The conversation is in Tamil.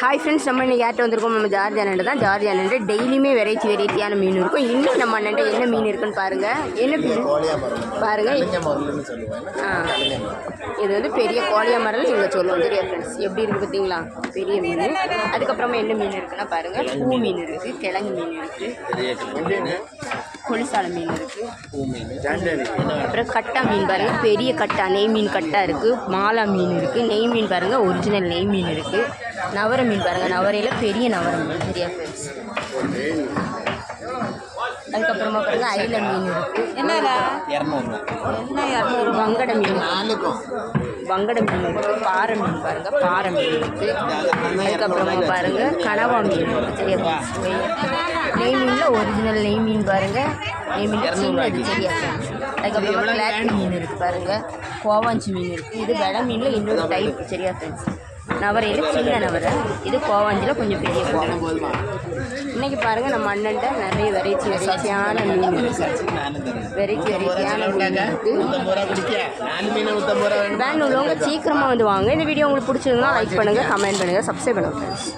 ஹாய் ஃப்ரெண்ட்ஸ் நம்ம இன்னைக்கு யார்கிட்ட வந்திருக்கோம்? நம்ம ஜார்ஜ் அண்ணன் தான். ஜார்ஜ் அண்ணன் டெய்லியுமே வெரைட்டி வெரைட்டியான மீன் இருக்கும். இன்னும் நம்ம அண்ணன் என்ன மீன் இருக்குன்னு பாருங்க. என்ன மீன்? பாருங்க. ஆ. இது வந்து பெரிய கோழியா மரல் இவங்க சொல்லுவோம். தெரியா ஃப்ரெண்ட்ஸ் எப்படி இருக்குது பார்த்தீங்களா? பெரிய மீன். அதுக்கப்புறமா என்ன மீன் இருக்குன்னா பாருங்க. பூ மீன் இருக்குது கிழங்கு மீன் இருக்குது கொலிசால மீன் இருக்குது அப்புறம் கட்டா மீன் பாருங்கள் பெரிய கட்டா நெய் மீன் கட்டா இருக்குது மாலா மீன் இருக்குது நெய் மீன் பாருங்கள் ஒரிஜினல் நெய் மீன் இருக்குது நவர மீன் பாருங்க. நவரையில பெரிய நவர மீன் சரியா ஃப்ரெண்ட்ஸ் அதுக்கப்புறமா பாருங்க ஐல மீன் இருக்கு. என்ன இரநூறு வங்கட மீன். வங்கட மீன் இருக்கு. பாறை மீன் பாருங்க பாறை மீன் இருக்கு. அதுக்கப்புறமா பாருங்க கனவா மீன் இருக்கு சரியா? நெய் மீன்ல ஒரிஜினல் நெய் மீன் பாருங்க. நெய் மீன் சின்னது சரியா? அதுக்கப்புறமா கிளாட் மீன் இருக்கு பாருங்க. கோவாஞ்சி மீன் இருக்கு. இது வெடை மீன்ல இன்னொரு டைப் சரியா ஃப்ரெண்ட்ஸ் நவரையில் சின்ன நவரை. இது கோவாஞ்சியில் கொஞ்சம் பெரிய கோவம் இன்றைக்கி பாருங்கள் நம்ம அண்ணன்ட்ட நிறைய வெரைட்டி வெரைட்டியான மீன் வெரைட்டி வெரைட்டியான மீன் வேன் உள்ளவங்க சீக்கிரமாக வந்து வாங்க. இந்த வீடியோ உங்களுக்கு பிடிச்சிருந்தா லைக் பண்ணுங்கள் கமெண்ட் பண்ணுங்கள் சப்ஸ்கிரைப் பண்ணுங்கள் ஃப்ரெண்ட்ஸ்